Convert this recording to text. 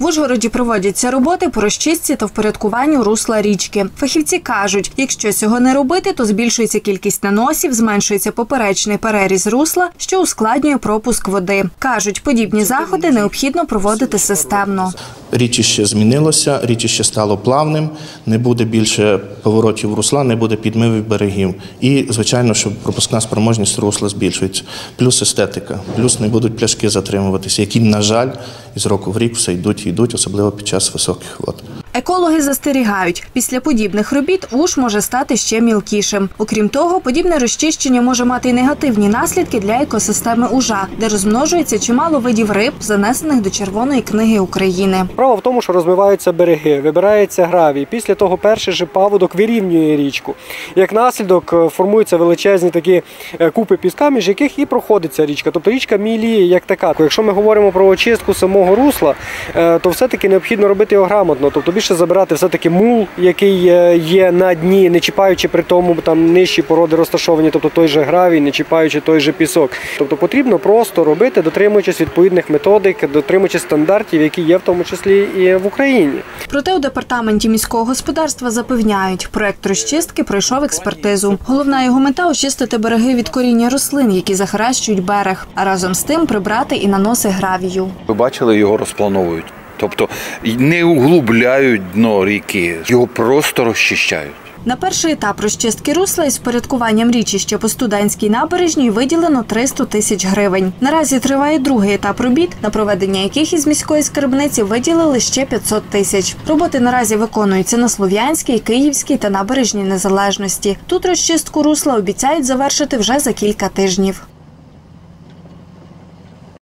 В Ужгороді проводяться роботи по розчистці та впорядкуванню русла річки. Фахівці кажуть, якщо цього не робити, то збільшується кількість наносів, зменшується поперечний переріз русла, що ускладнює пропуск води. кажуть, подібні заходи необхідно проводити системно. Річище змінилося, річище стало плавним, не буде більше поворотів русла, не буде підмивів берегів. І, звичайно, що пропускна спроможність русла збільшується. Плюс естетика, плюс не будуть пляшки затримуватися, які, на жаль, із року в рік все йдуть і йдуть, особливо під час високих вод. Екологи застерігають, після подібних робіт уж може стати ще мілкішим. Окрім того, подібне розчищення може мати й негативні наслідки для екосистеми ужа, де розмножується чимало видів риб, занесених до Червоної книги України. Справа в тому, що розмиваються береги, вибирається гравій. Після того перший же паводок вирівнює річку. Як наслідок е, формуються величезні такі е, купи піска, між яких і проходиться річка. Тобто річка міліє як така. Якщо ми говоримо про очистку самого русла, е, то все-таки необхідно робити його грамотно. Тобто більше забирати все-таки мул, який е, є на дні, не чіпаючи при тому там нижчі породи розташовані, тобто той же гравій, не чіпаючи той же пісок. Тобто потрібно просто робити, дотримуючись відповідних методик, дотримуючись стандартів, які є в тому числі і в Україні. Проте у департаменті міського господарства запевняють, проект розчистки пройшов експертизу. Головна його мета очистити береги від коріння рослин, які захаращують берег, а разом з тим прибрати і наноси гравію. Ви бачили, його розплановують. Тобто не углубляють дно ріки, його просто розчищають. На перший етап розчистки русла із порядкуванням річища по студентській набережній виділено 300 тисяч гривень. Наразі триває другий етап робіт, на проведення яких із міської скарбниці виділили ще 500 тисяч. Роботи наразі виконуються на Слов'янській, Київській та набережній незалежності. Тут розчистку русла обіцяють завершити вже за кілька тижнів.